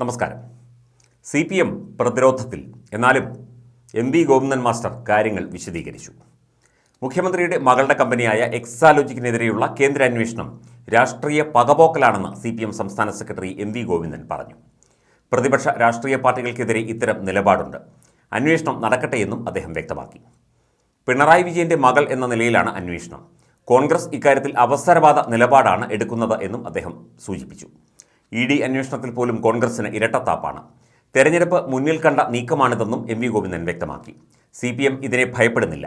നമസ്കാരം. C P M പ്രതിരോധത്തിൽ എന്നാലും എം വി ഗോവിന്ദൻ മാസ്റ്റർ കാര്യങ്ങൾ വിശദീകരിച്ചു. മുഖ്യമന്ത്രിയുടെ മകളുടെ കമ്പനിയായ എക്സാലോജിക്കിനെതിരെയുള്ള കേന്ദ്ര അന്വേഷണം രാഷ്ട്രീയ പകപോക്കലാണെന്ന് സി പി എം സംസ്ഥാന സെക്രട്ടറി എം വി ഗോവിന്ദൻ പറഞ്ഞു. പ്രതിപക്ഷ രാഷ്ട്രീയ പാർട്ടികൾക്കെതിരെ ഇത്തരം നിലപാടുണ്ട്. അന്വേഷണം നടക്കട്ടെ എന്നും അദ്ദേഹം വ്യക്തമാക്കി. പിണറായി വിജയന്റെ മകൾ എന്ന നിലയിലാണ് അന്വേഷണം. കോൺഗ്രസ് ഇക്കാര്യത്തിൽ അവസരവാദ നിലപാടാണ് എടുക്കുന്നത് എന്നും അദ്ദേഹം സൂചിപ്പിച്ചു. ഇ ഡി അന്വേഷണത്തിൽ പോലും കോൺഗ്രസിന് ഇരട്ടത്താപ്പാണ്. തെരഞ്ഞെടുപ്പ് മുന്നിൽ കണ്ട നീക്കമാണിതെന്നും എം വി ഗോവിന്ദൻ വ്യക്തമാക്കി. സി പി എം ഇതിനെ ഭയപ്പെടുന്നില്ല.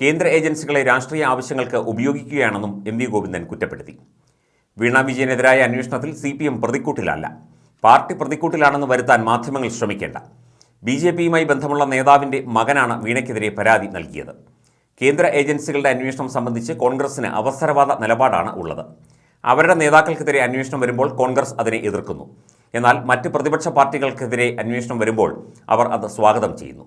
കേന്ദ്ര ഏജൻസികളെ രാഷ്ട്രീയ ആവശ്യങ്ങൾക്ക് ഉപയോഗിക്കുകയാണെന്നും എം വി ഗോവിന്ദൻ കുറ്റപ്പെടുത്തി. വീണ വിജയനെതിരായ അന്വേഷണത്തിൽ സി പി എം പ്രതിക്കൂട്ടിലല്ല. പാർട്ടി പ്രതിക്കൂട്ടിലാണെന്ന് വരുത്താൻ മാധ്യമങ്ങൾ ശ്രമിക്കേണ്ട. ബി ജെ പിയുമായി ബന്ധമുള്ള നേതാവിന്റെ മകനാണ് വീണയ്ക്കെതിരെ പരാതി നൽകിയത്. കേന്ദ്ര ഏജൻസികളുടെ അന്വേഷണം സംബന്ധിച്ച് കോൺഗ്രസിന് അവസരവാദ നിലപാടാണ് ഉള്ളത്. അവരുടെ നേതാക്കൾക്കെതിരെ അന്വേഷണം വരുമ്പോൾ കോൺഗ്രസ് അതിനെ എതിർക്കുന്നു. എന്നാൽ മറ്റ് പ്രതിപക്ഷ പാർട്ടികൾക്കെതിരെ അന്വേഷണം വരുമ്പോൾ അവർ അത് സ്വാഗതം ചെയ്യുന്നു.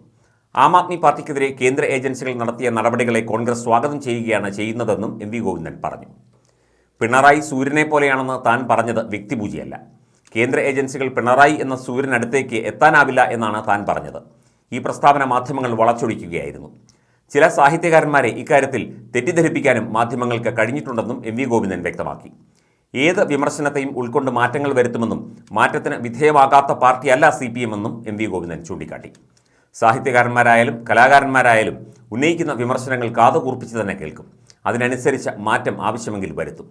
ആം ആദ്മി പാർട്ടിക്കെതിരെ കേന്ദ്ര ഏജൻസികൾ നടത്തിയ നടപടികളെ കോൺഗ്രസ് സ്വാഗതം ചെയ്യുകയാണ് ചെയ്യുന്നതെന്നും എം വി ഗോവിന്ദൻ പറഞ്ഞു. പിണറായി സൂര്യനെ പോലെയാണെന്ന് താൻ പറഞ്ഞത് വ്യക്തിപൂജയല്ല. കേന്ദ്ര ഏജൻസികൾ പിണറായി എന്ന സൂര്യനടുത്തേക്ക് എത്താനാവില്ല എന്നാണ് താൻ പറഞ്ഞത്. ഈ പ്രസ്താവന മാധ്യമങ്ങൾ വളച്ചൊടിക്കുകയായിരുന്നു. ചില സാഹിത്യകാരന്മാരെ ഇക്കാര്യത്തിൽ തെറ്റിദ്ധരിപ്പിക്കാനും മാധ്യമങ്ങൾക്ക് കഴിഞ്ഞിട്ടുണ്ടെന്നും എം വി ഗോവിന്ദൻ വ്യക്തമാക്കി. ഏത് വിമർശനത്തെയും ഉൾക്കൊണ്ട് മാറ്റങ്ങൾ വരുത്തുമെന്നും മാറ്റത്തിന് വിധേയമാകാത്ത പാർട്ടിയല്ല സി പി എന്നും എം വി ഗോവിന്ദൻ ചൂണ്ടിക്കാട്ടി. സാഹിത്യകാരന്മാരായാലും കലാകാരന്മാരായാലും ഉന്നയിക്കുന്ന വിമർശനങ്ങൾ കാതുകൂർപ്പിച്ച് തന്നെ കേൾക്കും. അതിനനുസരിച്ച് മാറ്റം ആവശ്യമെങ്കിൽ വരുത്തും.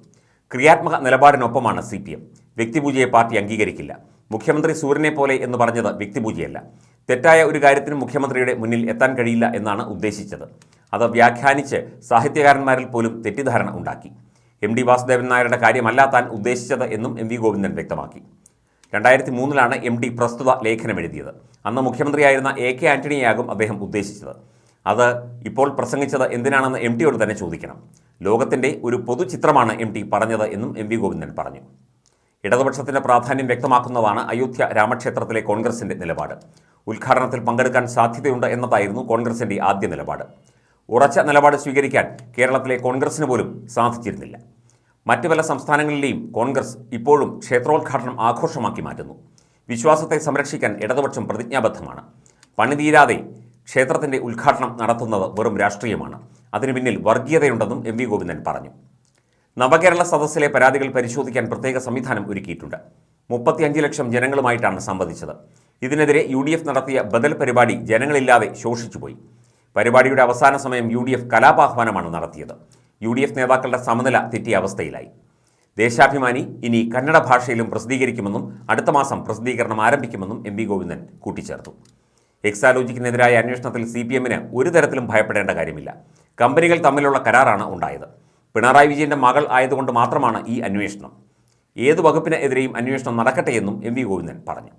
ക്രിയാത്മക നിലപാടിനൊപ്പമാണ് സി പി എം വ്യക്തിപൂജയെ പാർട്ടി അംഗീകരിക്കില്ല. മുഖ്യമന്ത്രി സൂര്യനെ പോലെ എന്ന് പറഞ്ഞത് വ്യക്തിപൂജയല്ല. തെറ്റായ ഒരു കാര്യത്തിന് മുഖ്യമന്ത്രിയുടെ മുന്നിൽ എത്താൻ കഴിയില്ല എന്നാണ് ഉദ്ദേശിച്ചത്. അത് വ്യാഖ്യാനിച്ച് സാഹിത്യകാരന്മാരിൽ പോലും തെറ്റിദ്ധാരണ ഉണ്ടാക്കി. എം ഡി വാസുദേവൻ നായരുടെ കാര്യമല്ല താൻ ഉദ്ദേശിച്ചത് എന്നും എം വി ഗോവിന്ദൻ വ്യക്തമാക്കി. രണ്ടായിരത്തി മൂന്നിലാണ് എം ഡി പ്രസ്തുത ലേഖനം എഴുതിയത്. അന്ന് മുഖ്യമന്ത്രിയായിരുന്ന എ കെ ആന്റണിയാകും അദ്ദേഹം ഉദ്ദേശിച്ചത്. അത് ഇപ്പോൾ പ്രസംഗിച്ചത് എന്തിനാണെന്ന് എം ടിയോട് തന്നെ ചോദിക്കണം. ലോകത്തിന്റെ ഒരു പൊതുചിത്രമാണ് എം ടി പറഞ്ഞത് എന്നും എം വി ഗോവിന്ദൻ പറഞ്ഞു. ഇടതുപക്ഷത്തിന്റെ പ്രാധാന്യം വ്യക്തമാക്കുന്നതാണ് അയോധ്യ രാമക്ഷേത്രത്തിലെ കോൺഗ്രസിന്റെ നിലപാട്. ഉദ്ഘാടനത്തിൽ പങ്കെടുക്കാൻ സാധ്യതയുണ്ട് എന്നതായിരുന്നു കോൺഗ്രസിന്റെ ആദ്യ നിലപാട്. ഉറച്ച നിലപാട് സ്വീകരിക്കാൻ കേരളത്തിലെ കോൺഗ്രസിന് പോലും സാധിച്ചിരുന്നില്ല. മറ്റു പല സംസ്ഥാനങ്ങളിലെയും കോൺഗ്രസ് ഇപ്പോഴും ക്ഷേത്രോദ്ഘാടനം ആഘോഷമാക്കി മാറ്റുന്നു. വിശ്വാസത്തെ സംരക്ഷിക്കാൻ ഇടതുപക്ഷം പ്രതിജ്ഞാബദ്ധമാണ്. പണിതീരാതെ ക്ഷേത്രത്തിന്റെ ഉദ്ഘാടനം നടത്തുന്നത് വെറും രാഷ്ട്രീയമാണ്. അതിനു പിന്നിൽ വർഗീയതയുണ്ടെന്നും എം വി ഗോവിന്ദൻ പറഞ്ഞു. നവകേരള സദസ്സിലെ പരാതികൾ പരിശോധിക്കാൻ പ്രത്യേക സംവിധാനം ഒരുക്കിയിട്ടുണ്ട്. മുപ്പത്തിയഞ്ച് ലക്ഷം ജനങ്ങളുമായിട്ടാണ് സംവദിച്ചത്. ഇതിനെതിരെ യു നടത്തിയ ബദൽ പരിപാടി ജനങ്ങളില്ലാതെ ശോഷിച്ചുപോയി. പരിപാടിയുടെ അവസാന സമയം യു ഡി എഫ് കലാപാഹ്വാനമാണ് നടത്തിയത്. യു ഡി എഫ് നേതാക്കളുടെ സമനില തെറ്റിയ അവസ്ഥയിലായി. ദേശാഭിമാനി ഇനി കന്നഡ ഭാഷയിലും പ്രസിദ്ധീകരിക്കുമെന്നും അടുത്ത മാസം പ്രസിദ്ധീകരണം ആരംഭിക്കുമെന്നും എം ഗോവിന്ദൻ കൂട്ടിച്ചേർത്തു. എക്സാലോജിക്കിനെതിരായ അന്വേഷണത്തിൽ സി പി എമ്മിന് ഒരു തരത്തിലും ഭയപ്പെടേണ്ട കാര്യമില്ല. കമ്പനികൾ തമ്മിലുള്ള കരാറാണ് ഉണ്ടായത്. പിണറായി വിജയന്റെ മകൾ ആയതുകൊണ്ട് മാത്രമാണ് ഈ അന്വേഷണം. ഏത് വകുപ്പിനെതിരെയും അന്വേഷണം നടക്കട്ടെയെന്നും എം വി ഗോവിന്ദൻ പറഞ്ഞു.